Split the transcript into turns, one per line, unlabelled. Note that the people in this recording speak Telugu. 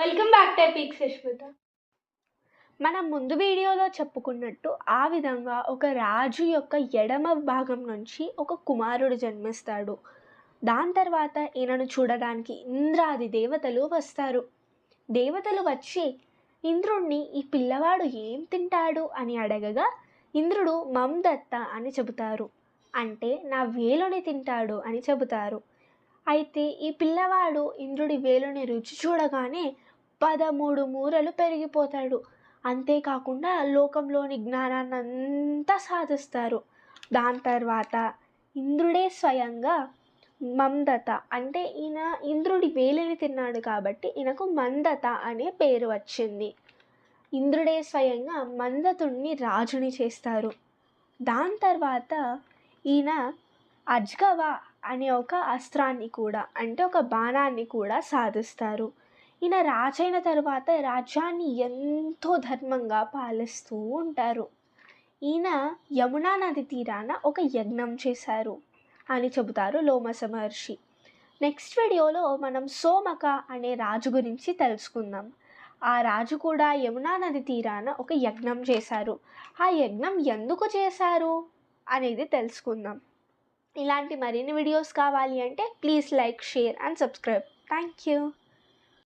Welcome back to peak Sushmita
మనం ముందు వీడియోలో చెప్పుకున్నట్టు ఆ విధంగా ఒక రాజు యొక్క ఎడమ భాగం నుంచి ఒక కుమారుడు జన్మిస్తాడు. దాని తర్వాత ఈయనను చూడడానికి ఇంద్రాది దేవతలు వస్తారు. దేవతలు వచ్చి ఇంద్రుణ్ణి ఈ పిల్లవాడు ఏం తింటాడు? అని అడగగా ఇంద్రుడు మమ్దత్త అని చెబుతారు. అంటే నా వేలుని తింటాడు అని చెబుతారు. అయితే ఈ పిల్లవాడు ఇంద్రుడి వేలుని రుచి చూడగానే పదమూడు మూరలు పెరిగిపోతాడు. అంతేకాకుండా లోకంలోని జ్ఞానాన్ని అంతా సాధిస్తారు. దాని తర్వాత ఇంద్రుడే స్వయంగా మందత అంటే ఈయన ఇంద్రుడి వేలిని తిన్నాడు కాబట్టి ఈయనకు మందత అనే పేరు వచ్చింది. ఇంద్రుడే స్వయంగా మందతుణ్ణి రాజుని చేస్తారు. దాని తర్వాత ఈయన అజ్గవ అనే ఒక అస్త్రాన్ని కూడా అంటే ఒక బాణాన్ని కూడా సాధిస్తారు. ఈయన రాజైన తర్వాత రాజ్యాన్ని ఎంతో ధర్మంగా పాలిస్తూ ఉంటారు. ఈయన యమునా నది తీరాన ఒక యజ్ఞం చేశారు అని చెబుతారు లోమస మహర్షి. నెక్స్ట్ వీడియోలో మనం సోమక అనే రాజు గురించి తెలుసుకుందాం. ఆ రాజు కూడా యమునా నది తీరాన ఒక యజ్ఞం చేశారు. ఆ యజ్ఞం ఎందుకు చేశారు అనేది తెలుసుకుందాం. ఇలాంటి మరిన్ని వీడియోస్ కావాలి అంటే please like share and subscribe. Thank you